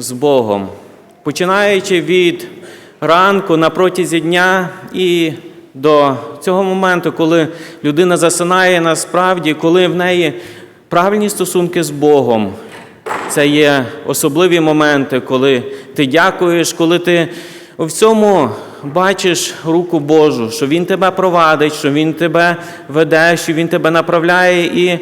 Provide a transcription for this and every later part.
з Богом, починаючи від ранку на протязі дня і до цього моменту, коли людина засинає насправді, коли в неї правильні стосунки з Богом. Це є особливі моменти, коли ти дякуєш, коли ти у всьому бачиш руку Божу, що Він тебе провадить, що Він тебе веде, що Він тебе направляє. І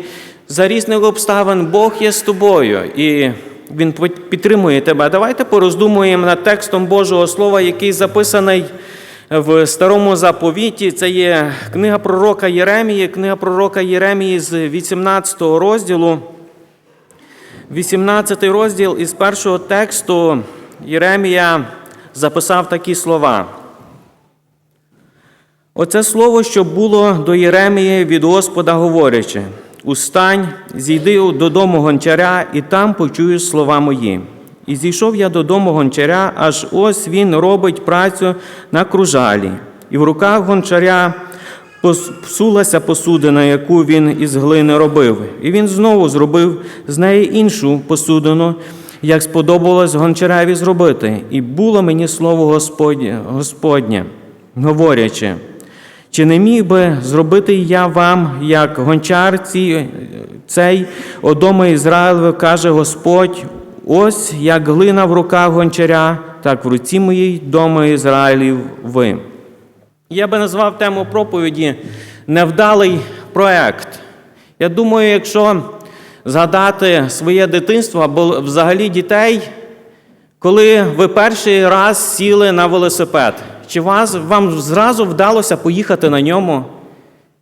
за різних обставин Бог є з тобою. І Він підтримує тебе. Давайте пороздумуємо над текстом Божого Слова, який записаний в старому заповіті. Це є книга пророка Єремії, книга пророка Єремії з 18 розділу. 18 розділ із першого тексту Єремія записав такі слова. Оце слово, що було до Єремії від Господа, говорячи: Устань, зійди додому гончаря, і там почуєш слова мої. І зійшов я додому гончаря, аж ось він робить працю на кружалі, і в руках гончаря псулася посудина, яку він із глини робив. І він знову зробив з неї іншу посудину, як сподобалось гончареві зробити. І було мені слово Господнє, говорячи. Чи не міг би зробити я вам, як гончарці цей одома Ізраїлеве, каже Господь, ось як глина в руках гончаря, так в руці моїй дома Ізраїлів ви. Я би назвав тему проповіді Невдалий проект. Я думаю, якщо згадати своє дитинство або взагалі дітей, коли ви перший раз сіли на велосипед, чи вас, вам зразу вдалося поїхати на ньому?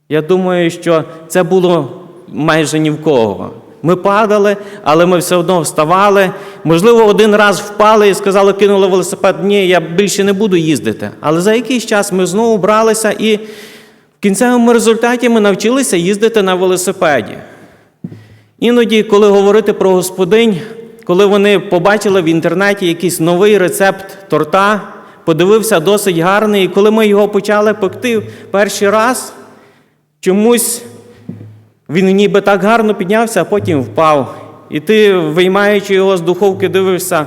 Я думаю, що це було майже ні в кого. Ми падали, але ми все одно вставали. Можливо, один раз впали і сказали, кинули велосипед, ні, я більше не буду їздити. Але за якийсь час ми знову бралися і в кінцевому результаті ми навчилися їздити на велосипеді. Іноді, коли говорити про господинь, коли вони побачили в інтернеті якийсь новий рецепт торта, подивився досить гарний, і коли ми його почали пекти перший раз, чомусь він ніби так гарно піднявся, а потім впав. І ти, виймаючи його з духовки, дивишся,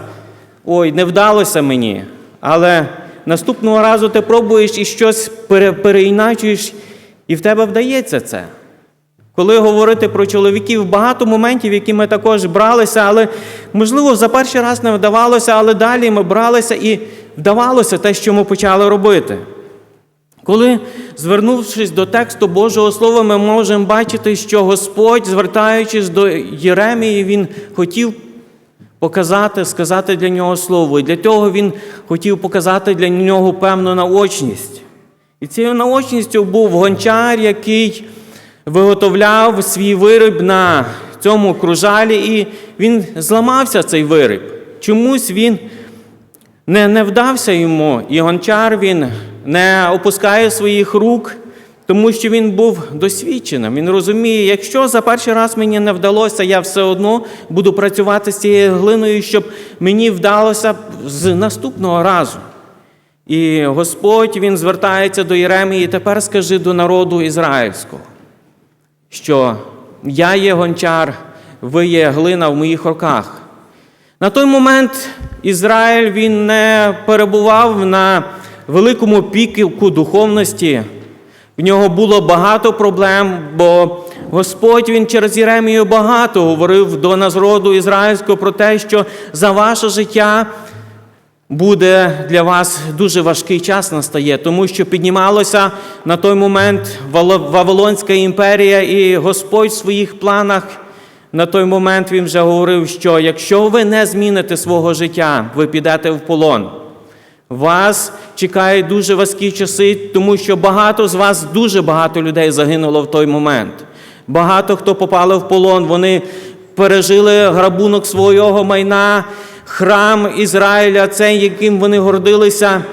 ой, не вдалося мені. Але наступного разу ти пробуєш і щось переіначуєш, і в тебе вдається це. Коли говорити про чоловіків, багато моментів, які ми також бралися, але, можливо, за перший раз не вдавалося, але далі ми бралися і вдавалося те, що ми почали робити. Коли, звернувшись до тексту Божого Слова, ми можемо бачити, що Господь, звертаючись до Єремії, Він хотів показати, сказати для нього слово. І для того Він хотів показати для нього певну наочність. І цією наочністю був гончар, який виготовляв свій виріб на цьому кружалі, і він зламався цей виріб. Чомусь він не, не вдався йому, і гончар він не опускає своїх рук, тому що він був досвідченим. Він розуміє, якщо за перший раз мені не вдалося, я все одно буду працювати з цією глиною, щоб мені вдалося з наступного разу. І Господь він звертається до Єремії, тепер скажи до народу ізраїльського, що я є гончар, ви є глина в моїх руках. На той момент Ізраїль він не перебував на великому піку духовності. В нього було багато проблем, бо Господь він через Єремію багато говорив до народу ізраїльського про те, що за ваше життя буде для вас дуже важкий час настає, тому що піднімалося на той момент Вавилонська імперія, і Господь в своїх планах. На той момент він вже говорив, що якщо ви не зміните свого життя, ви підете в полон. Вас чекають дуже важкі часи, тому що багато з вас, дуже багато людей загинуло в той момент. Багато хто попали в полон, вони пережили грабунок свого майна, храм Ізраїля, цей, яким вони гордилися,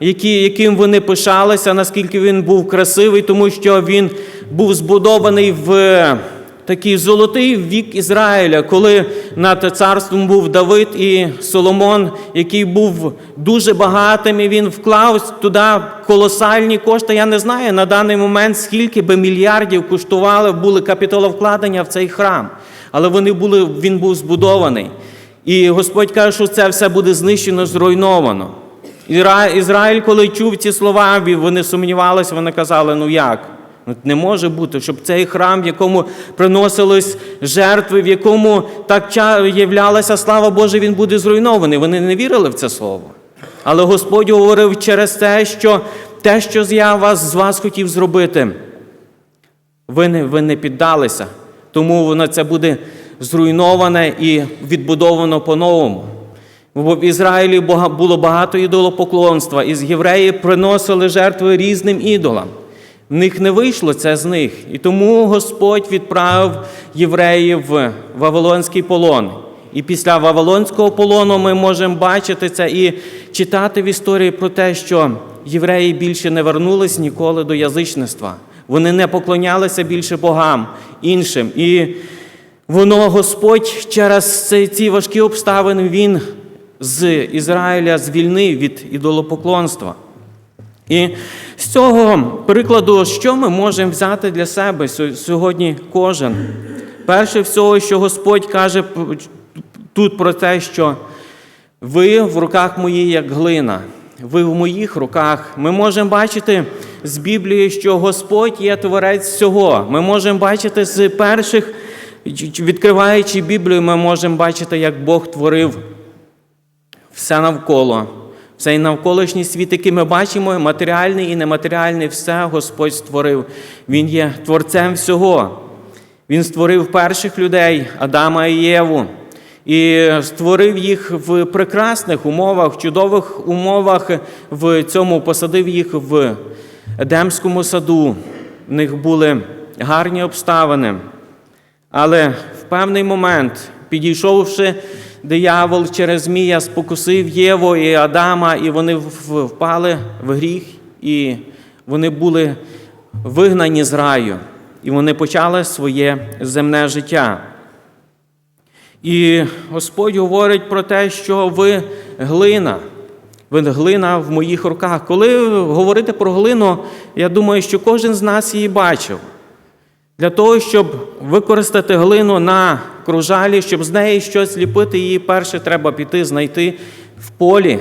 яким вони пишалися, наскільки він був красивий, тому що він був збудований в такий золотий вік Ізраїля, коли над царством був Давид і Соломон, який був дуже багатим, і він вклав туди колосальні кошти. Я не знаю на даний момент, скільки би мільярдів коштували були капіталовкладення в цей храм. Але вони були, він був збудований. І Господь каже, що це все буде знищено, зруйновано. Ізраїль, коли чув ці слова, вони сумнівалися, вони казали, ну як? Не може бути, щоб цей храм, в якому приносились жертви, в якому так являлася слава Божа, він буде зруйнований. Вони не вірили в це слово. Але Господь говорив через те, що те, що я вас, з вас хотів зробити, ви не, ви не піддалися. Тому воно це буде зруйноване і відбудовано по-новому. Бо в Ізраїлі було багато ідолопоклонства, і з євреї приносили жертви різним ідолам. В них не вийшло це з них. І тому Господь відправив євреїв в Вавилонський полон. І після Вавилонського полону ми можемо бачити це і читати в історії про те, що євреї більше не вернулись ніколи до язичництва. Вони не поклонялися більше богам іншим. І воно Господь через ці- важкі обставини Він з Ізраїля звільнив від ідолопоклонства. І з цього прикладу, що ми можемо взяти для себе сьогодні кожен? Перше всього, що Господь каже тут про те, що ви в руках мої, як глина, ви в моїх руках. Ми можемо бачити з Біблії, що Господь є творець всього. Ми можемо бачити з перших, відкриваючи Біблію, ми можемо бачити, як Бог творив все навколо. Цей навколишній світ, який ми бачимо, матеріальний і нематеріальний, все Господь створив. Він є творцем всього. Він створив перших людей, Адама і Єву, і створив їх в прекрасних умовах, в чудових умовах. В цьому посадив їх в Едемському саду. В них були гарні обставини. Але в певний момент, підійшовши, диявол через Змія спокусив Єву і Адама, і вони впали в гріх, і вони були вигнані з раю, і вони почали своє земне життя. І Господь говорить про те, що ви глина. Ви глина в моїх руках. Коли говорити про глину, я думаю, що кожен з нас її бачив. Для того, щоб використати глину на кружалі, щоб з неї щось ліпити, її перше треба піти знайти в полі,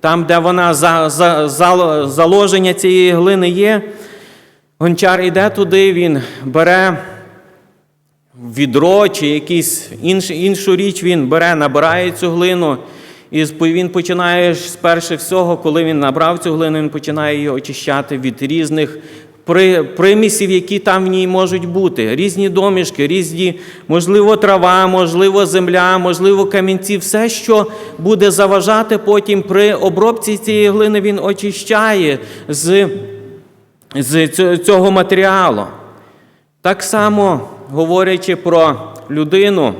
там, де вона за, за, за, заложення цієї глини є. Гончар йде туди, він бере відро чи якісь інш, іншу річ, він бере, набирає цю глину. І він починає ж спершу всього, коли він набрав цю глину, він починає її очищати від різних примісів, які там в ній можуть бути. Різні домішки, різні, можливо, трава, можливо, земля, можливо, камінці, все, що буде заважати потім при обробці цієї глини, він очищає з, з цього- матеріалу. Так само, говорячи про людину,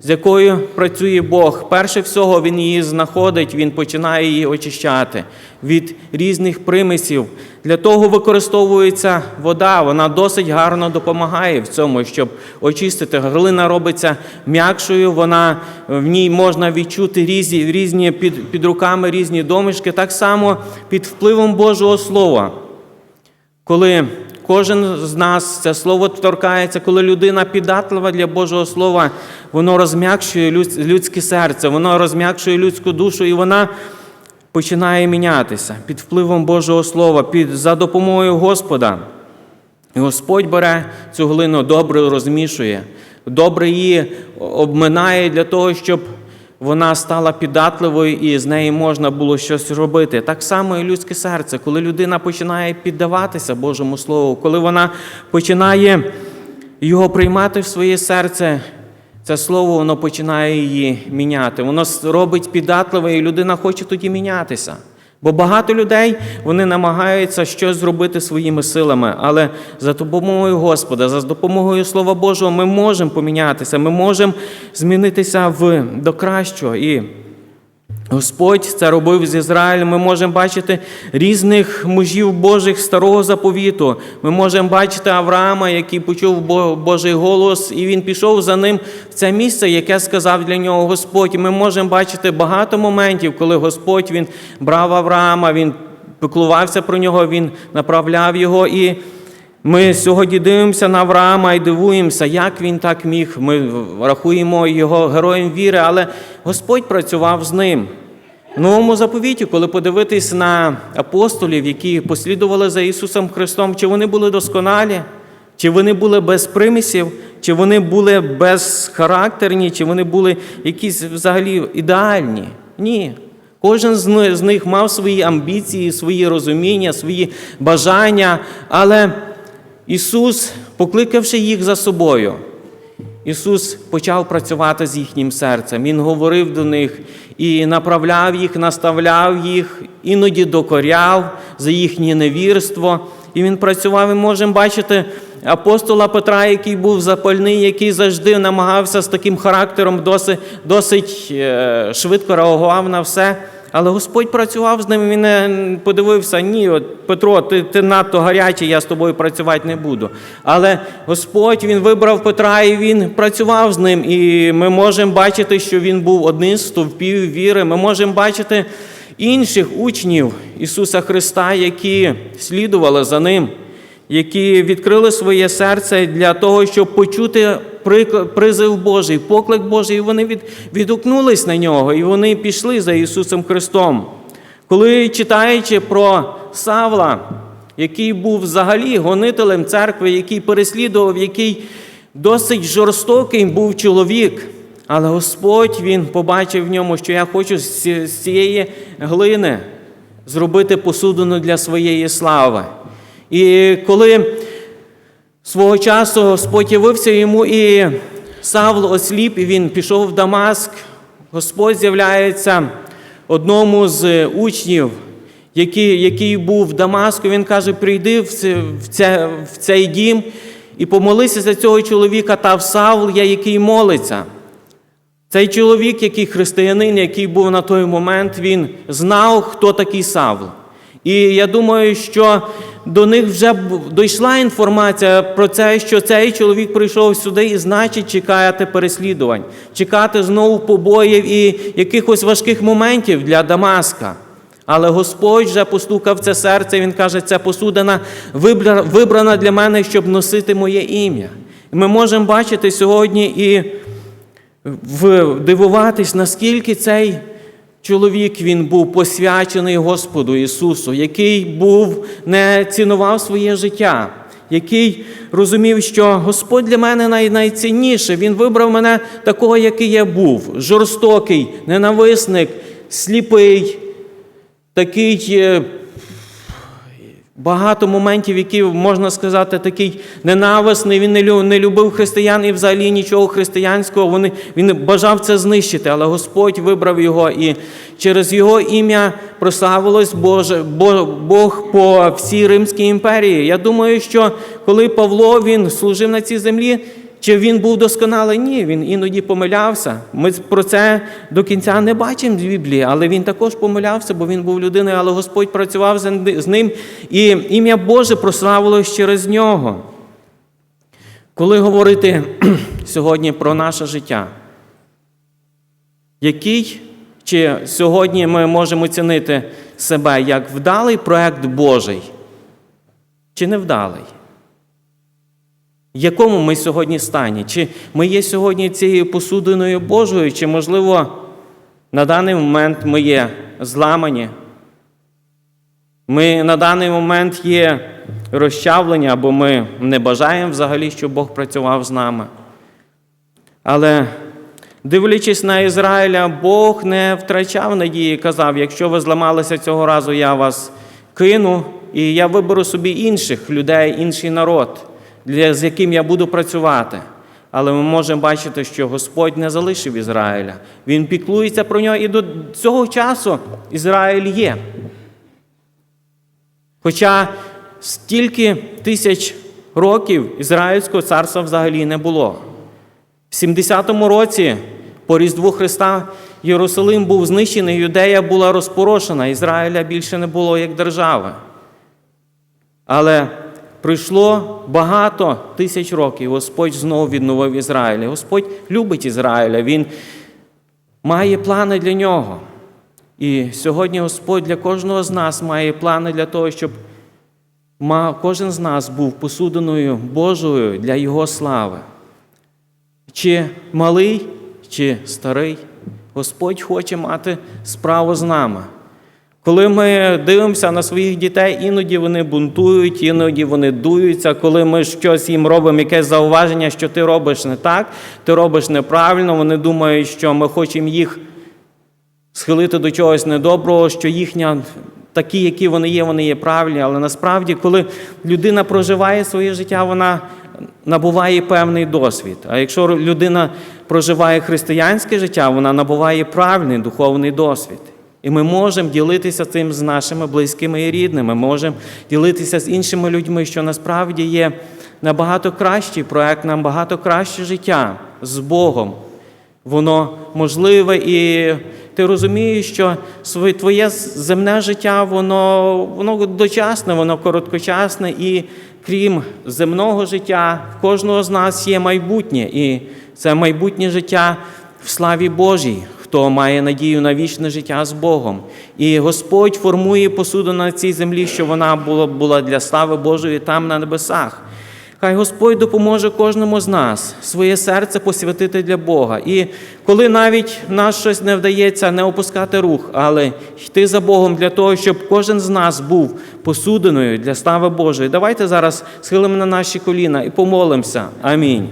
з якою працює Бог, перше всього він її знаходить, він починає її очищати від різних примісів. Для того використовується вода, вона досить гарно допомагає в цьому, щоб очистити. Глина робиться м'якшою, вона в ній можна відчути різні, різні під, під руками різні домішки, так само під впливом Божого Слова. Коли кожен з нас це слово торкається, коли людина піддатлива для Божого Слова, воно розм'якшує людське серце, воно розм'якшує людську душу, і вона починає мінятися під впливом Божого Слова, під, за допомогою Господа. І Господь бере цю глину, добре розмішує, добре її обминає для того, щоб вона стала піддатливою і з неї можна було щось робити. Так само і людське серце, коли людина починає піддаватися Божому Слову, коли вона починає його приймати в своє серце, це слово воно починає її міняти. Воно робить піддатливою, і людина хоче тоді мінятися. Бо багато людей вони намагаються щось зробити своїми силами, але за допомогою Господа, за допомогою Слова Божого, ми можемо помінятися, ми можемо змінитися в, до кращого. І Господь це робив з Ізраїлем. Ми можемо бачити різних мужів Божих старого заповіту. Ми можемо бачити Авраама, який почув Божий голос, і він пішов за ним в це місце, яке сказав для нього Господь. Ми можемо бачити багато моментів, коли Господь він брав Авраама, він піклувався про нього, він направляв його. І Ми сьогодні дивимося на Авраама і дивуємося, як він так міг. Ми рахуємо його героєм віри, але Господь працював з ним. В новому заповіті, коли подивитись на апостолів, які послідували за Ісусом Христом, чи вони були досконалі, чи вони були без примісів, чи вони були безхарактерні, чи вони були якісь взагалі ідеальні? Ні. Кожен з них мав свої амбіції, свої розуміння, свої бажання, але Ісус, покликавши їх за собою, Ісус почав працювати з їхнім серцем. Він говорив до них і направляв їх, наставляв їх, іноді докоряв за їхнє невірство. І він працював, і можемо бачити апостола Петра, який був запальний, який завжди намагався з таким характером досить, досить е, швидко реагував на все. Але Господь працював з ним, він не подивився, ні, от Петро, ти, ти надто гарячий, я з тобою працювати не буду. Але Господь він вибрав Петра і він працював з ним. І ми можемо бачити, що він був одним з стовпів віри. Ми можемо бачити інших учнів Ісуса Христа, які слідували за ним, які відкрили своє серце для того, щоб почути призив Божий, поклик Божий, і вони від, відгукнулись на нього, і вони пішли за Ісусом Христом. Коли читаючи про Савла, який був взагалі гонителем церкви, який переслідував, який досить жорстокий був чоловік, але Господь Він побачив в ньому, що я хочу з цієї глини зробити посудину для своєї слави. І коли свого часу Господь явився йому, і Савл осліп, і він пішов в Дамаск, Господь з'являється одному з учнів, який, який був в Дамаску. Він каже: прийди в, це, в, це, в цей дім і помолися за цього чоловіка, та Савл, я, який молиться. Цей чоловік, який християнин, який був на той момент, він знав, хто такий Савл. І я думаю, що до них вже дійшла інформація про це, що цей чоловік прийшов сюди і значить чекати переслідувань, чекати знову побоїв і якихось важких моментів для Дамаска. Але Господь вже постукав це серце, і Він каже, це посудина вибрана для мене, щоб носити моє ім'я. І ми можемо бачити сьогодні і дивуватись, наскільки цей чоловік він був посвячений Господу Ісусу, який був не цінував своє життя, який розумів, що Господь для мене най- найцінніше. Він вибрав мене такого, який я був, жорстокий, ненависник, сліпий, такий. Багато моментів, які можна сказати, такий ненависний. Він не любив християн і взагалі нічого християнського. Вони, він бажав це знищити, але Господь вибрав його, і через його ім'я прославилось Боже, Бог по всій Римській імперії. Я думаю, що коли Павло він служив на цій землі, чи він був досконалий? Ні, він іноді помилявся. Ми про це до кінця не бачимо в Біблії, але він також помилявся, бо він був людиною, але Господь працював з- ним, і ім'я Боже прославилось через нього. Коли говорити сьогодні про наше життя, який чи сьогодні ми можемо оцінити себе як вдалий проект Божий, чи невдалий? Якому ми сьогодні стані? Чи ми є сьогодні цією посудиною Божою, чи, можливо, на даний момент ми є зламані? Ми на даний момент є розчавлені, або ми не бажаємо взагалі, щоб Бог працював з нами. Але дивлячись на Ізраїля, Бог не втрачав надії, казав: якщо ви зламалися цього разу, я вас кину, і я виберу собі інших людей, інший народ, з яким я буду працювати. Але ми можемо бачити, що Господь не залишив Ізраїля. Він піклується про нього, і до цього часу Ізраїль є. Хоча стільки тисяч років Ізраїльського царства взагалі не було. В 70-му році по Різдву Христа Єрусалим був знищений, Юдея була розпорошена, Ізраїля більше не було як держави. Але пройшло багато тисяч років, Господь знову відновив Ізраїля. Господь любить Ізраїля, Він має плани для нього. І сьогодні Господь для кожного з нас має плани для того, щоб кожен з нас був посудиною Божою для Його слави. Чи малий, чи старий, Господь хоче мати справу з нами. Коли ми дивимося на своїх дітей, іноді вони бунтують, іноді вони дуються. Коли ми щось їм робимо, якесь зауваження, що ти робиш не так, ти робиш неправильно, вони думають, що ми хочемо їх схилити до чогось недоброго, що їхня такі, які вони є, вони є правильні. Але насправді, коли людина проживає своє життя, вона набуває певний досвід. А якщо людина проживає християнське життя, вона набуває правильний духовний досвід. І ми можемо ділитися цим з нашими близькими і рідними, можемо ділитися з іншими людьми, що насправді є набагато кращий проект, набагато краще життя з Богом воно можливе, і ти розумієш, що твоє земне життя, воно, воно дочасне, воно короткочасне, і крім земного життя, в кожного з нас є майбутнє, і це майбутнє життя в славі Божій. Хто має надію на вічне життя з Богом. І Господь формує посуду на цій землі, щоб вона була, для слави Божої там на небесах. Хай Господь допоможе кожному з нас своє серце посвятити для Бога. І коли навіть нас щось не вдається, не опускати рух, але йти за Богом для того, щоб кожен з нас був посудиною для слави Божої. Давайте зараз схилимо на наші коліна і помолимося. Амінь.